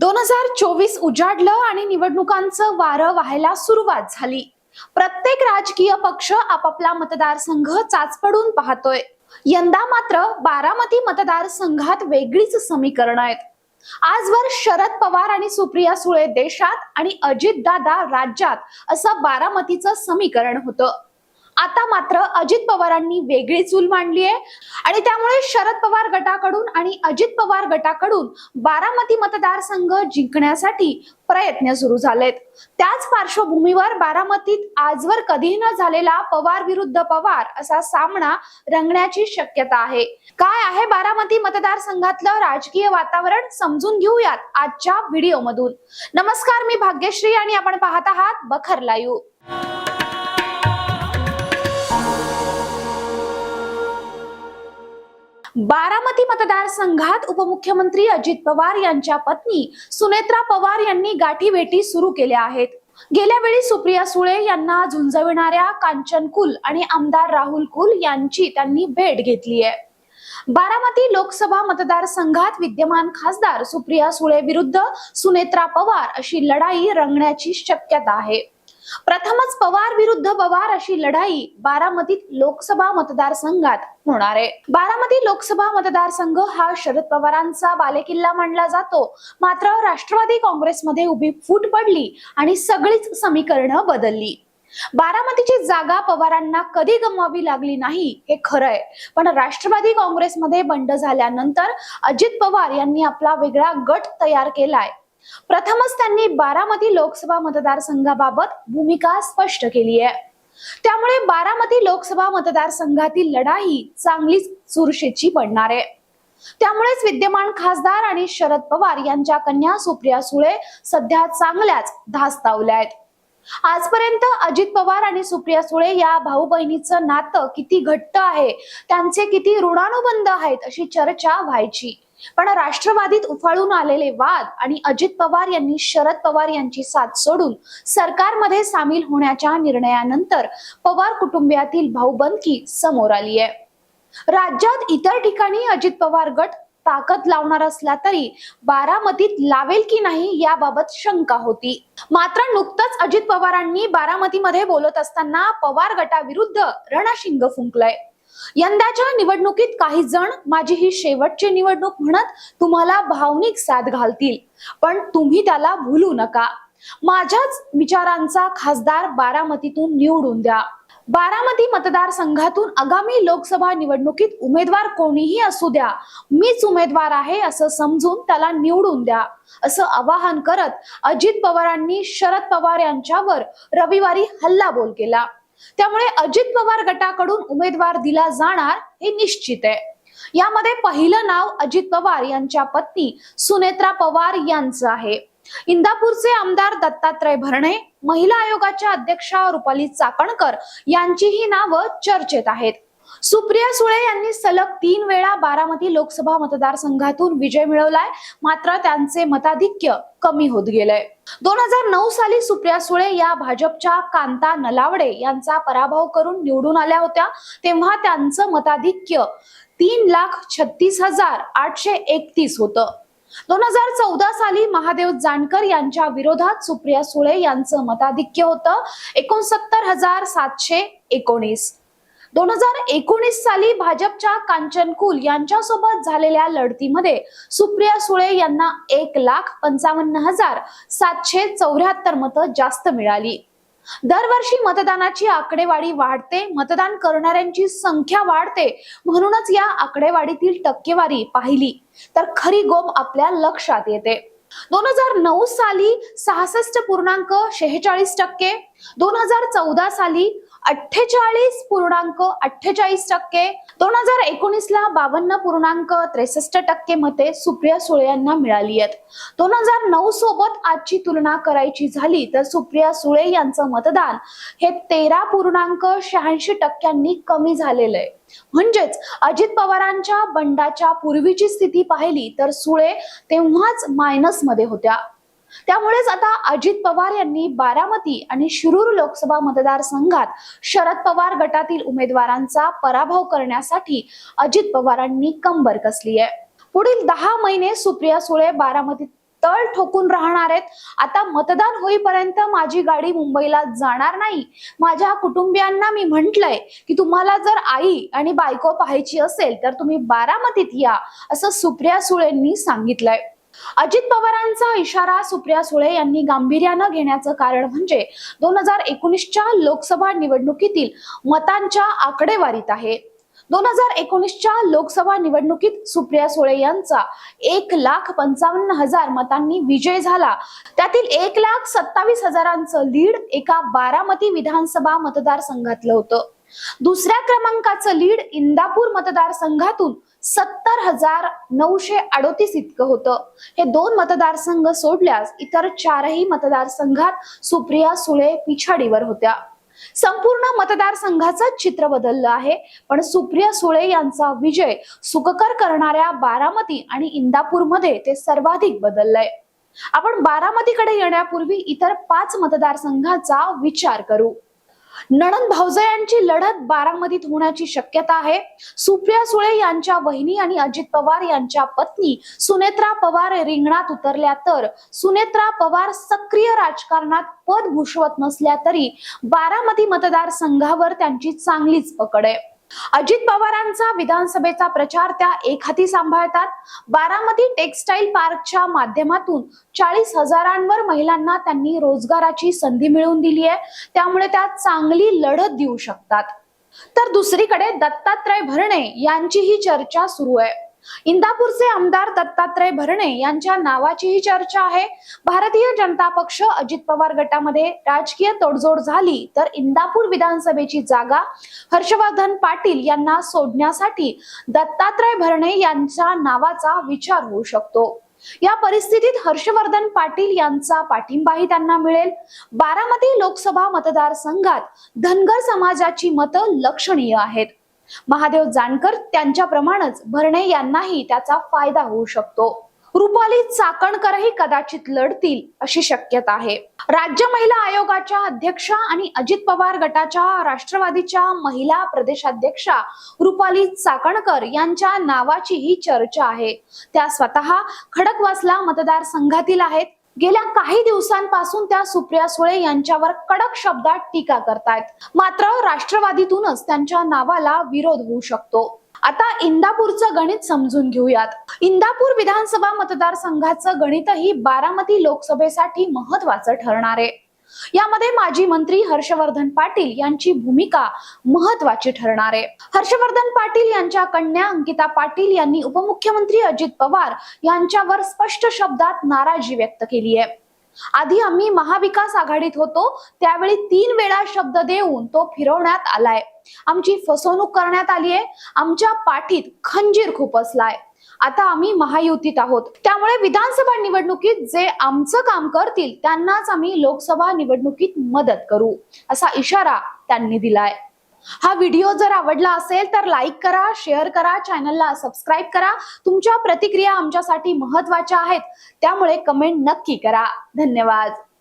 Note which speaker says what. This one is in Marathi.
Speaker 1: दोन हजार चोवीस उजाडलं आणि निवडणुकांचं वारं व्हायला सुरुवात झाली. प्रत्येक राजकीय पक्ष आपापला मतदारसंघ चाचपडून पाहतोय. यंदा मात्र बारामती मतदारसंघात वेगळीच समीकरण आहेत. आजवर शरद पवार आणि सुप्रिया सुळे देशात आणि अजित दादा राज्यात असं बारामतीचं समीकरण होतं. आता मात्र अजित पवारांनी वेगळी चूल मांडली आहे. आणि त्यामुळे शरद पवार गटाकडून आणि अजित पवार गटाकडून बारामती मतदारसंघ जिंकण्यासाठी प्रयत्न सुरू झालेत. त्याच पार्श्वभूमीवर बारामतीत आजवर कधीही न झालेला पवार विरुद्ध पवार असा सामना रंगण्याची शक्यता आहे. काय आहे बारामती मतदारसंघातलं राजकीय वातावरण समजून घेऊयात आजच्या व्हिडिओमधून. नमस्कार मी भाग्यश्री आणि आपण पाहत आहात बखर लाईव्ह. बारामती मतदारसंघात उपमुख्यमंत्री अजित पवार यांच्या पत्नी सुनेत्रा पवार यांनी गाठीभेटी सुरू केल्या आहेत. गेल्या वेळी सुप्रिया सुळे यांना झुंजविणाऱ्या कांचन कुल आणि आमदार राहुल कुल यांची त्यांनी भेट घेतली आहे. बारामती लोकसभा मतदारसंघात विद्यमान खासदार सुप्रिया सुळे विरुद्ध सुनेत्रा पवार अशी लढाई रंगण्याची शक्यता आहे. प्रथमच पवार विरुद्ध पवार अशी लढाई बारामतीत लोकसभा मतदारसंघात होणार आहे. बारामती लोकसभा मतदारसंघ हा शरद पवारांचा बालेकिल्ला मानला जातो. मात्र राष्ट्रवादी काँग्रेसमध्ये उभी फूट पडली आणि सगळीच समीकरणं बदलली. बारामतीची जागा पवारांना कधी गमवावी लागली नाही हे खरंय. पण राष्ट्रवादी काँग्रेसमध्ये बंड झाल्यानंतर अजित पवार यांनी आपला वेगळा गट तयार केलाय. प्रथमच त्यांनी बारामती लोकसभा मतदारसंघाबाबत भूमिका स्पष्ट केली आहे. त्यामुळे बारामती लोकसभा मतदारसंघातील लढाई चांगलीच चुरशीची पडणार आहे. त्यामुळेच विद्यमान खासदार आणि शरद पवार यांच्या कन्या सुप्रिया सुळे सध्या चांगल्याच धास्तावल्या आहेत. आजपर्यंत अजित पवार आणि सुप्रिया सुळे या भाऊ बहिणीचं नातं किती घट्ट आहे त्यांचे किती ऋणानुबंध आहेत अशी चर्चा व्हायची. पण राष्ट्रवादीत उफाळून आलेले वाद आणि अजित पवार यांनी शरद पवार यांची साथ सोडून सरकारमध्ये सामील होण्याच्या निर्णयानंतर पवार कुटुंबियातील भाऊबंदकी समोर आली आहे. राज्यात इतर ठिकाणी अजित पवार गट ताकद लावणार असला तरी बारामतीत लावेल की नाही याबाबत शंका होती. मात्र नुकतंच अजित पवारांनी बारामतीमध्ये बोलत असताना पवार गटाविरुद्ध रणशिंग फुंकलंय. यंदाच्या निवडणुकीत काही जण माझी ही शेवटची निवडणूक म्हणत तुम्हाला भावनिक साथ घालतील. पण तुम्ही त्याला भूलू नका. माझ्याच विचारांचा खासदार बारामतीतून निवडून द्या. बारामती मतदारसंघातून आगामी लोकसभा निवडणुकीत उमेदवार कोणीही असू द्या. मीच उमेदवार आहे असं समजून त्याला निवडून द्या. असं आवाहन करत अजित पवारांनी शरद पवार यांच्यावर रविवारी हल्लाबोल केला. त्यामुळे अजित पवार गटाकडून उमेदवार दिला जाणार हे निश्चित आहे. यामध्ये पहिलं नाव अजित पवार यांच्या पत्नी सुनेत्रा पवार यांचं आहे. इंदापूरचे आमदार दत्तात्रय भरणे महिला आयोगाच्या अध्यक्षा रुपाली चाकणकर यांची ही नावं चर्चेत आहेत. सुप्रिया सुळे यांनी सलग तीन वेळा बारामती लोकसभा मतदारसंघातून विजय मिळवलाय. मात्र त्यांचे मताधिक्य कमी होत गेलंय. दोन हजार नऊ साली सुप्रिया सुळे या भाजपच्या कांता नलावडे यांचा पराभव करून निवडून आल्या होत्या. तेव्हा त्यांचं मताधिक्य तीन लाख छत्तीस हजार आठशे एकतीस होतं. दोन हजार चौदा साली महादेव जानकर यांच्या विरोधात सुप्रिया सुळे यांचं मताधिक्य होतं. एकोणसत्तर हजार सातशे एकोणीस. दोन हजार एकोणीस साली भाजपच्या कांचन कुल यांच्यासोबत झालेल्या लढतीमध्ये सुप्रिया सुळे यांना एक लाख पंचावन्न हजार सातशे चौऱ्याहत्तर मतं जास्त मिळाली. दरवर्षी मतदानाची आकडेवारी वाढते मतदान करणाऱ्यांची संख्या वाढते म्हणूनच या आकडेवारीतील टक्केवारी पाहिली. तर खरी गोम आपल्या लक्षात येते. दोन हजार नऊ साली सहासष्ट पूर्णांक शेहेचाळीस टक्के दोन हजार चौदा साली अठ्ठेचाळीस पूर्णांक अठ्ठेचाळीस टक्के. दोन हजार एकोणीस ला बावन्न पूर्णांक त्रेसष्ट टक्के मते सुप्रिया सुळे यांना मिळाली आहेत. दोन हजार नऊ सोबत आजची तुलना करायची झाली तर सुप्रिया सुळे यांचं मतदान हे तेरा पूर्णांक शहाऐंशी टक्क्यांनी कमी झालेलं आहे. म्हणजेच अजित पवारांच्या बंडाच्या पूर्वीची स्थिती पाहिली तर सुळे तेव्हाच मायनसमध्ये होत्या. त्यामुळेच आता अजित पवार यांनी बारामती आणि शिरूर लोकसभा मतदारसंघात शरद पवार गटातील उमेदवारांचा पराभव करण्यासाठी अजित पवारांनी कंबर कसली आहे. पुढील दहा महिने सुप्रिया सुळे बारामतीत तळ ठोकून राहणार आहेत. आता मतदान होईपर्यंत माझी गाडी मुंबईला जाणार नाही. माझ्या कुटुंबियांना मी म्हंटलय की तुम्हाला जर आई आणि बायको पाहायची असेल तर तुम्ही बारामतीत या असं सुप्रिया सुळेंनी सांगितलंय. अजित पवारांचा इशारा सुप्रिया सुळे यांनी गांभीर्यानं घेण्याचं कारण म्हणजे दोन हजार एकोणीसच्या लोकसभा निवडणुकीतील मतांच्या आकडेवारीत आहे. दोन हजार एकोणीसच्या लोकसभा निवडणुकीत सुप्रिया सुळे यांचा एक लाख पंचावन्न हजार मतांनी विजय झाला. त्यातील एक लाख सत्तावीस हजारांचं लीड एका बारामती विधानसभा मतदारसंघातलं होतं. दुसऱ्या क्रमांकाचं लीड इंदापूर मतदारसंघातून सत्तर हजार नऊशे अडोतीस इतकं होतं. हे दोन मतदारसंघ सोडल्यास इतर चारही मतदारसंघात सुप्रिया सुळे पिछाडीवर होत्या. संपूर्ण मतदारसंघाचं चित्र बदललं आहे पण सुप्रिया सुळे यांचा विजय सुखकर करणाऱ्या बारामती आणि इंदापूरमध्ये ते सर्वाधिक बदललंय. आपण बारामतीकडे येण्यापूर्वी इतर पाच मतदारसंघाचा विचार करू. नणंद भाऊजयांची लढत बारामतीत होण्याची शक्यता आहे. सुप्रिया सुळे यांच्या वहिनी आणि अजित पवार यांच्या पत्नी सुनेत्रा पवार रिंगणात उतरल्या तर सुनेत्रा पवार सक्रिय राजकारणात पद भूषवत नसल्या तरी बारामती मतदारसंघावर त्यांची चांगलीच पकड आहे. अजित पवारांचा विधानसभेचा प्रचार त्या एक हाती सांभाळतात. बारामती टेक्सटाईल पार्कच्या माध्यमातून चाळीस हजारांवर महिलांना त्यांनी रोजगाराची संधी मिळवून दिली आहे. त्यामुळे त्या चांगली लढत देऊ शकतात. तर दुसरीकडे दत्तात्रय भरणे यांचीही चर्चा सुरू आहे. इंदापूरचे आमदार दत्तात्रय भरणे यांच्या नावाचीही चर्चा आहे. भारतीय जनता पक्ष अजित पवार गटामध्ये राजकीय तोडजोड झाली तर इंदापूर विधानसभेची जागा हर्षवर्धन पाटील यांना सोडण्यासाठी दत्तात्रय भरणे यांच्या नावाचा विचार होऊ शकतो. या परिस्थितीत हर्षवर्धन पाटील यांचा पाठिंबाही त्यांना मिळेल. बारामती लोकसभा मतदारसंघात धनगर समाजाची मतं लक्षणीय आहेत. महादेव जानकर त्यांच्याप्रमाणेच भरणे यांनाही त्याचा फायदा होऊ शकतो. रुपाली चाकणकरही कदाचित लढतील अशी शक्यता आहे. राज्य महिला आयोगाच्या अध्यक्षा आणि अजित पवार गटाच्या राष्ट्रवादीच्या महिला प्रदेशाध्यक्षा रुपाली चाकणकर यांच्या नावाची ही चर्चा आहे. त्या स्वतः खडकवासला मतदारसंघातील आहेत. गेल्या काही दिवसांपासून त्या सुप्रिया सुळे यांच्यावर कडक शब्दात टीका करतायत. मात्र राष्ट्रवादीतूनच त्यांच्या नावाला विरोध होऊ शकतो. आता इंदापूरचं गणित समजून घेऊयात. इंदापूर विधानसभा मतदारसंघाचं गणितही बारामती लोकसभेसाठी महत्वाचं ठरणार आहे. यामध्ये माजी मंत्री हर्षवर्धन पाटील यांची भूमिका महत्वाची ठरणार आहे. हर्षवर्धन पाटील यांच्या कन्या अंकिता पाटील यांनी उपमुख्यमंत्री अजित पवार यांच्यावर स्पष्ट शब्दात नाराजी व्यक्त केली आहे. आधी आम्ही महाविकास आघाडीत होतो त्यावेळी तीन वेळा शब्द देऊन तो फिरवण्यात आलाय. आमची फसवणूक करण्यात आली आहे आमच्या पाठीत खंजीर खुपसलाय आता आम्ही महायुतीत आहोत. त्यामुळे विधानसभा निवडणुकीत जे आमचं काम करतील त्यांनाच आम्ही लोकसभा निवडणुकीत मदत करू असा इशारा त्यांनी दिलाय. हा व्हिडिओ जर आवडला असेल तर लाईक करा शेअर करा चॅनलला सबस्क्राईब करा. तुमच्या प्रतिक्रिया आमच्यासाठी महत्त्वाच्या आहेत. त्यामुळे कमेंट नक्की करा. धन्यवाद.